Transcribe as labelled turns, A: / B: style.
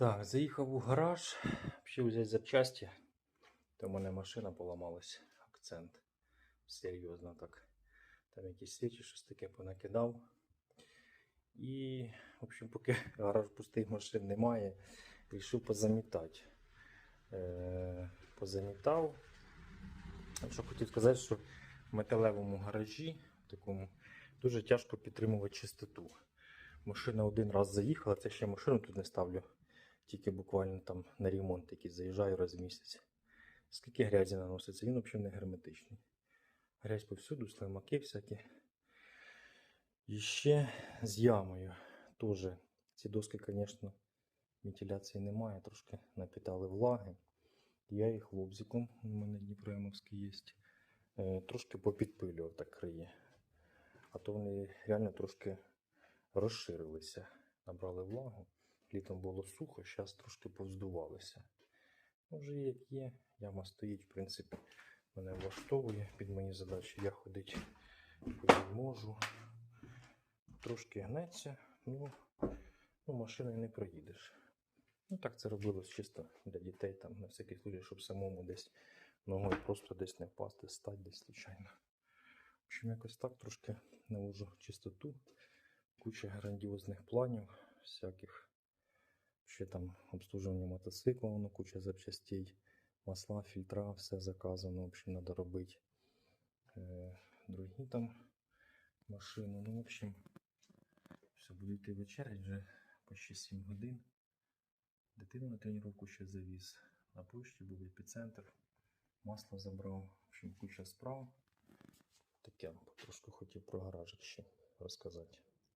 A: Так, заїхав у гараж, ще взяти запчасті. То в мене машина поламалась, акцент. Серйозно так. Там якісь свічі, щось таке понакидав. І, в общем, поки гараж пустий, машин немає, вирішив позамітати. Е, позамітав. Що хотів сказати, що в металевому гаражі такому дуже тяжко підтримувати чистоту. Машина один раз заїхала, це ще машину тут не ставлю. Тільки буквально там на ремонт який заїжджаю раз в місяць. Скільки грязі наноситься, він взагалі не герметичний. Грязь повсюду, слимаки всякі. І ще з ямою теж. Ці доски, звісно, вентиляції немає, трошки напітали влаги. Я їх лобзиком, у мене Дніпроємовський є, е, трошки попідпилював так криє. А то вони реально трошки розширилися, набрали влагу. Літом було сухо, зараз трошки повздувалися. Ну, вже як є, яма стоїть, в принципі, мене влаштовує під мої задачі. Я ходити можу. Трошки гнеться, ну, ну машиною не проїдеш. Ну так це робилось чисто для дітей, там, на всякий случай, щоб самому десь ногою просто десь не впасти, стати десь случайно. В общем, якось так трошки навожу чистоту, куча грандіозних планів, всяких. Ще там обслуживання мотоцикла, воно куча запчастей, масла, фільтра, все заказано. В общем, треба робити. Е, другі там машини. Ну, в общем, все, буду йти вечерять вже почти 7 годин. Дитину на тренування ще завіз. На почті був епіцентр. Масло забрав. В общем, куча справ. Таке потрошку хотів про гаражик ще розказати.